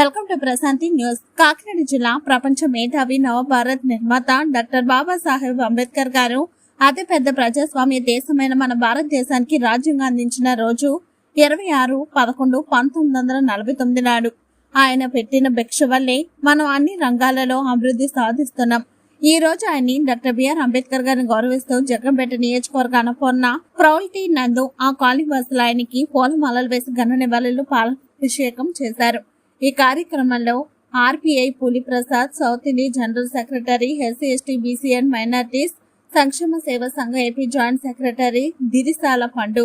Welcome to Prashanti news. Kakinada జిల్లా ప్రపంచ మేధావి నవభారత్ నిర్మాత డాక్టర్ బాబాసాహెబ్ అంబేద్కర్ గారు అతిపెద్ద ప్రజాస్వామ్య దేశమైన మన భారతదేశానికి రాజ్యాంగం అందించిన రోజు ఇరవై ఆరు పదకొండు పంతొమ్మిది వందల నలభై తొమ్మిది నాడు. ఆయన పెట్టిన భిక్ష వల్లే మనం అన్ని రంగాలలో అభివృద్ధి సాధిస్తున్నాం. ఈ రోజు ఆయన్ని డాక్టర్ బిఆర్ అంబేద్కర్ గారిని గౌరవిస్తూ జగ్గంపేట నియోజకవర్గ అనుకున్న ప్రౌల్టీ నందు ఆ కాలనీ వాసులు ఆయనకి పూలమాలలు వేసి ఘన నివాళులు పాలాభిషేకం చేశారు. ఈ కార్యక్రమంలో RPI Puliprasad south India general secretary SC ST BC and minorities సంక్షేమ సేవ సంఘ ఏపీ జాయింట్ సెక్రటరీ దిరిసాల పండు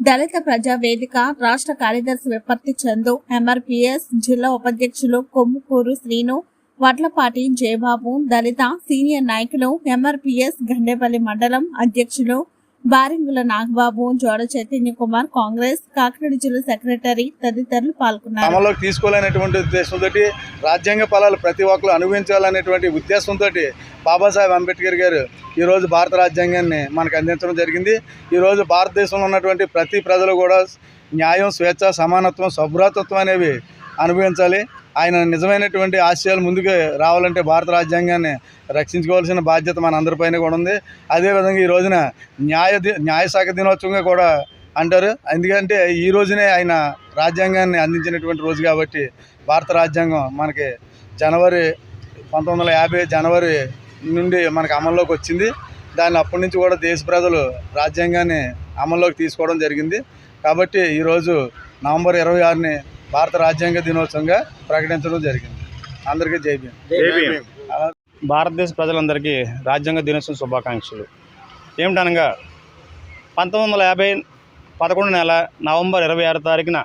దళిత ప్రజా వేదిక రాష్ట్ర కార్యదర్శి విపత్తి చందు ఎంఆర్పిఎస్ జిల్లా ఉపాధ్యక్షులు కొమ్ముకూరు శ్రీను వడ్లపాటి జయబాబు దళిత సీనియర్ నాయకులు ఎంఆర్పిఎస్ గండేపల్లి మండలం అధ్యక్షులు బారింగుల నాగబాబు జోడ చైతన్య కుమార్ కాంగ్రెస్ కాకినాడ జిల్లా సెక్రటరీ తదితరులు పాల్గొన్నారు. అమల్లోకి తీసుకోవాలనేటువంటి ఉద్దేశంతో రాజ్యాంగ ఫలాలు ప్రతి ఒక్కరు అనుభవించాలనేటువంటి ఉద్దేశంతో బాబాసాహెబ్ అంబేద్కర్ గారు ఈరోజు భారత రాజ్యాంగాన్ని మనకు అందించడం జరిగింది. ఈరోజు భారతదేశంలో ఉన్నటువంటి ప్రతి ప్రజలు కూడా న్యాయం స్వేచ్ఛ సమానత్వం సభ్రతత్వం అనేవి అనుభవించాలి. ఆయన నిజమైనటువంటి ఆశయాలు ముందుకు రావాలంటే భారత రాజ్యాంగాన్ని రక్షించుకోవాల్సిన బాధ్యత మన అందరిపైన కూడా ఉంది. అదేవిధంగా ఈ రోజున న్యాయ ది- న్యాయశాఖ దినోత్సవంగా కూడా అంటారు. ఎందుకంటే ఈ రోజునే ఆయన రాజ్యాంగాన్ని అందించినటువంటి రోజు కాబట్టి భారత రాజ్యాంగం మనకి జనవరి పంతొమ్మిది వందల యాభై జనవరి నుండి మనకి అమల్లోకి వచ్చింది. దాన్ని అప్పటి నుంచి కూడా దేశ ప్రజలు రాజ్యాంగాన్ని అమల్లోకి తీసుకోవడం జరిగింది. కాబట్టి ఈరోజు నవంబర్ ఇరవై ఆరుని భారత రాజ్యాంగ దినోత్సవంగా ప్రకటించడం జరిగింది. అందరికీ జై భీమ్. భారతదేశ ప్రజలందరికీ రాజ్యాంగ దినోత్సవం శుభాకాంక్షలు. ఏమిటనగా పంతొమ్మిది వందల యాభై పదకొండు నెల నవంబర్ ఇరవై ఆరు తారీఖున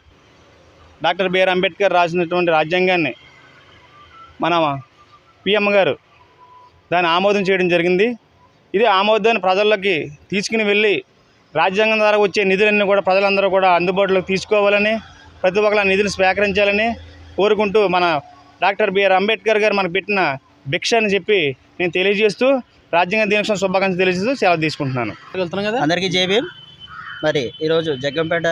డాక్టర్ బిఆర్ అంబేద్కర్ రాసినటువంటి రాజ్యాంగాన్ని మన పిఎం గారు దాన్ని ఆమోదం చేయడం జరిగింది. ఇది ఆమోదాన్ని ప్రజల్లోకి తీసుకుని వెళ్ళి రాజ్యాంగం ద్వారా వచ్చే నిధులన్నీ కూడా ప్రజలందరూ కూడా అందుబాటులోకి తీసుకోవాలని ప్రతి ఒక్కరు ఆ నిధులు స్వీకరించాలని కోరుకుంటూ మన డాక్టర్ బిఆర్ అంబేద్కర్ గారు మనకు పెట్టిన భిక్ష అని చెప్పి నేను తెలియజేస్తూ రాజ్యాంగ దినోత్సవం శుభాకాంక్షలు తెలియజేస్తూ సెలవు తీసుకుంటున్నాను. అందరికీ జేబీ మరి ఈరోజు జగ్గంపేట